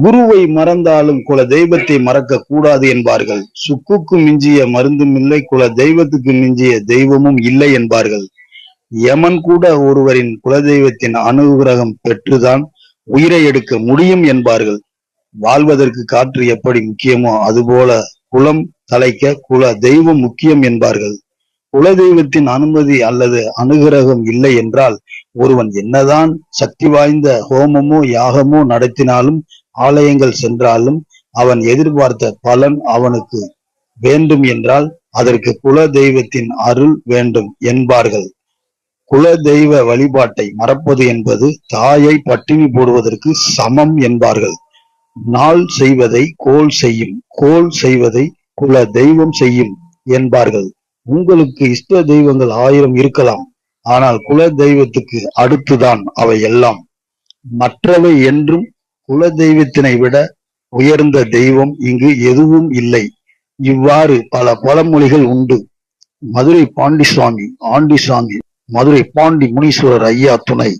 குருவை மறந்தாலும் குல தெய்வத்தை மறக்க கூடாது என்பார்கள். சுக்குக்கு மிஞ்சிய மருந்தும் இல்லை குல தெய்வத்துக்கு மிஞ்சிய தெய்வமும் இல்லை என்பார்கள். யமன் கூட ஒருவரின் குலதெய்வத்தின் அனுகிரகம் பெற்றுதான் உயிரை எடுக்க முடியும் என்பார்கள். வாழ்வதற்கு காற்று எப்படி முக்கியமோ அதுபோல குலம் தலைக்க குல தெய்வம் முக்கியம் என்பார்கள். குலதெய்வத்தின் அனுமதி அல்லது அனுகிரகம் இல்லை என்றால் ஒருவன் என்னதான் சக்தி வாய்ந்த ஹோமமோ யாகமோ நடத்தினாலும் ஆலயங்கள் சென்றாலும் அவன் எதிர்பார்த்த பலன் அவனுக்கு வேண்டும் என்றால் அதற்கு குல தெய்வத்தின் அருள் வேண்டும் என்பார்கள். குல தெய்வ வழிபாட்டை மறப்பது என்பது தாயை பட்டினி போடுவதற்கு சமம் என்பார்கள். நாள் செய்வதை கோல் செய்யும் கோல் செய்வதை குல தெய்வம் செய்யும் என்பார்கள். உங்களுக்கு இஷ்ட தெய்வங்கள் ஆயிரம் இருக்கலாம் ஆனால் குல தெய்வத்துக்கு அடுத்துதான் அவை எல்லாம். மற்றவை என்றும் குல தெய்வத்தினை விட உயர்ந்த தெய்வம் இங்கு எதுவும் இல்லை. இவ்வாறு பல பழமொழிகள் உண்டு. மதுரை பாண்டிசுவாமி ஆண்டிசுவாமி மதுரை பாண்டி முனீஸ்வரர் ஐயா துணை.